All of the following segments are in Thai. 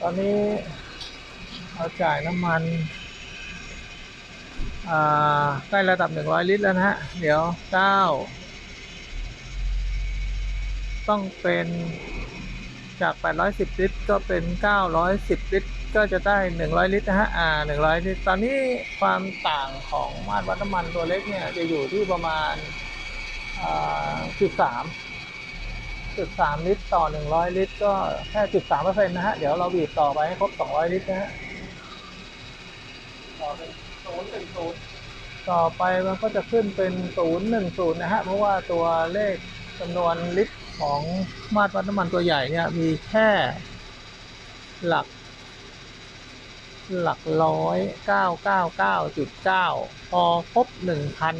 ตอนนี้เราจ่ายน้ำมันใกล้ระดับ 100 ลิตรแล้วนะฮะ เดี๋ยว 9 ต้องเป็นจาก 810 ลิตร ก็เป็น 910 ลิตร ก็จะได้ 100 ลิตรนะฮะ อ่า 100 ลิตร ตอนนี้ความต่างของมาตรวัดน้ำมันตัวเล็กเนี่ย จะอยู่ที่ประมาณอ่าจุดสาม จุดสามลิตรต่อ 100 ลิตร ก็แค่จุดสามเปอร์เซ็นต์นะฮะ เดี๋ยวเราบีบต่อไปให้ครบ 200 ลิตรนะฮะ ต่อเป็นศูนย์หนึ่งศูนย์ต่อไปมันก็จะขึ้นเป็นศูนย์หนึ่งศูนย์นะฮะ เพราะว่าตัวเลขจำนวนลิตรของมาตรวัดน้ำมันตัวใหญ่เนี่ย มีแค่หลัก หลักร้อยเก้าเก้าเก้าจุดเก้าพอครบหนึ่งพัน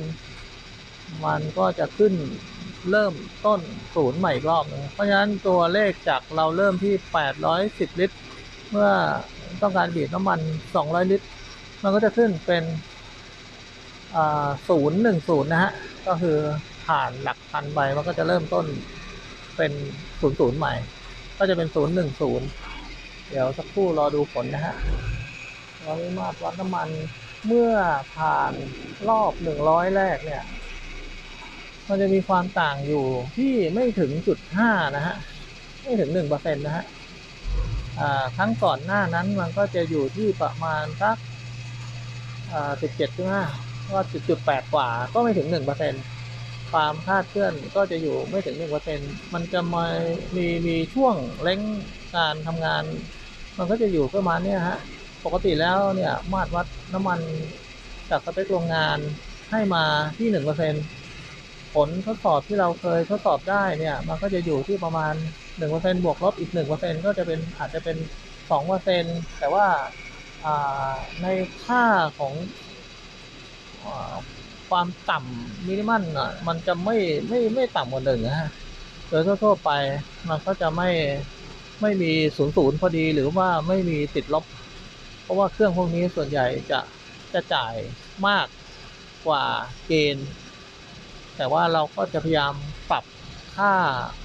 มันก็จะขึ้น เริ่มต้นศูนย์ใหม่อีกรอบนึงเพราะฉะนั้นตัวเลขจากเราเริ่มที่ 810 ลิตร เมื่อต้องการบีบน้ำมัน 200 ลิตร มันก็จะขึ้นเป็นศูนย์หนึ่งศูนย์นะฮะ ก็คือผ่านหลักพันไปมันก็จะเริ่มต้นเป็นศูนย์ศูนย์ใหม่ ก็จะเป็นศูนย์หนึ่งศูนย์เดี๋ยวสักครู่รอดูผลนะฮะตอนนี้มาตรวัดน้ำมันเมื่อผ่านรอบหนึ่งร้อยแรกเนี่ย มันจะมีความต่างอยู่ที่ไม่ถึงจุดห้านะฮะ ไม่ถึงหนึ่งเปอร์เซ็นต์นะฮะครั้งก่อนหน้านั้นมันก็จะอยู่ที่ประมาณสักสิบเจ็ดถึงห้าว่าจุดจุดแปดกว่าก็ไม่ถึงหนึ่งเปอร์เซ็นความคาดเคลื่อนก็จะอยู่ไม่ถึงหนึ่งเปอร์เซ็นมันจะมามีมีช่วงเล้งการทำงาน มันก็จะอยู่ประมาณเนี้ยฮะ ปกติแล้วเนี่ยมาตรวัดน้ำมันจากสเปคโรงงานให้มาที่หนึ่งเปอร์เซ็นต์ ผลทดสอบที่เราเคยทดสอบได้เนี่ย มันก็จะอยู่ที่ประมาณหนึ่งเปอร์เซ็นบวกลบอีกหนึ่งเปอร์เซ็นก็จะเป็นอาจจะเป็นสองเปอร์เซ็นแต่ว่าาในค่าของอความต่ำมินิมัมอะมันจะไม่ไม่ไม่ต่ำกว่าหนึ่งนะฮะโดยทั่วๆไปมันก็จะไม่ไม่มีศูนย์ศูนย์พอดีหรือว่าไม่มีติดลบ เพราะว่าเครื่องพวกนี้ส่วนใหญ่จะจะจ่ายมากกว่าเกณฑ์ แต่ว่าเราก็จะพยายามปรับค่า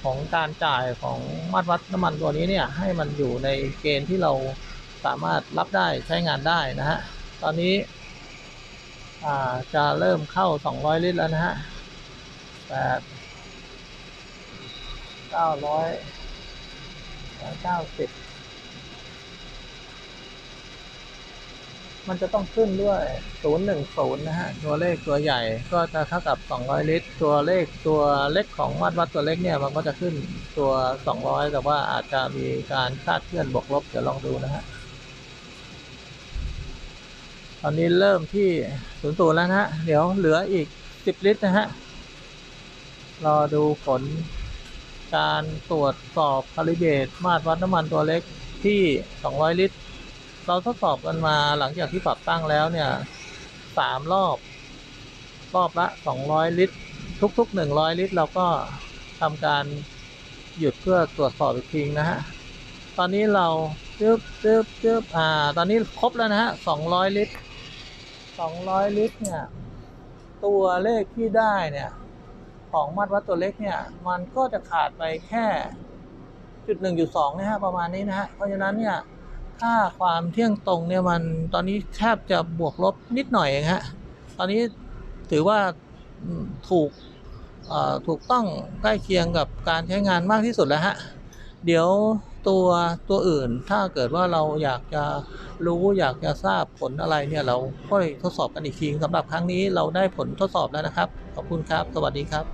ของการจ่ายของมาตรวัดน้ำมันตัวนี้เนี่ยให้มันอยู่ในเกณฑ์ที่เราสามารถรับได้ใช้งานได้นะฮะ ตอนนี้จะเริ่มเข้า 200 ลิตรแล้วนะฮะแปดเก้าร้อยเก้าสิบ มันจะต้องขึ้นด้วย 010 นะฮะ ตัวเลขตัวใหญ่ก็จะเท่ากับ 200 ลิตร ตัวเลขตัวเล็กของมาตรวัดตัวเล็กเนี่ย มันก็จะขึ้นตัว 200 แต่ว่าอาจจะมีการคาดเคลื่อนบวกลบ เดี๋ยวลองดูนะฮะ ตอนนี้เริ่มที่ 00 แล้วนะฮะ เดี๋ยวเหลืออีก 10 ลิตรนะฮะ รอดูผลการตรวจสอบคาลิเบตมาตรวัดน้ำมันตัวเล็กที่ 200 ลิตร เราทดสอบกันมาหลังจากที่ปรับตั้งแล้วเนี่ยสามรอบ รอบละสองร้อยลิตร ทุกๆหนึ่งร้อยลิตร เราก็ทำการหยุดเพื่อตรวจสอบอีกทีนะฮะ ตอนนี้เราจึ๊บจึ๊บจึ๊บอ่า ตอนนี้ครบแล้วนะฮะสองร้อยลิตรสองร้อยลิตรเนี่ย ตัวเลขที่ได้เนี่ย ของมาตรวัดตัวเล็กเนี่ย มันก็จะขาดไปแค่จุดหนึ่งจุดสองนะฮะ ประมาณนี้นะฮะ เพราะฉะนั้นเนี่ย ค่าความเที่ยงตรงเนี่ยมันตอนนี้แทบจะบวกลบนิดหน่อยเองฮะ ตอนนี้ถือว่าถูกถูกต้องใกล้เคียงกับการใช้งานมากที่สุดแล้วฮะ เดี๋ยวตัวตัวอื่นถ้าเกิดว่าเราอยากจะรู้อยากจะทราบผลอะไรเนี่ยเราค่อยทดสอบกันอีกทีสำหรับครั้งนี้เราได้ผลทดสอบแล้วนะครับ ขอบคุณครับ สวัสดีครับ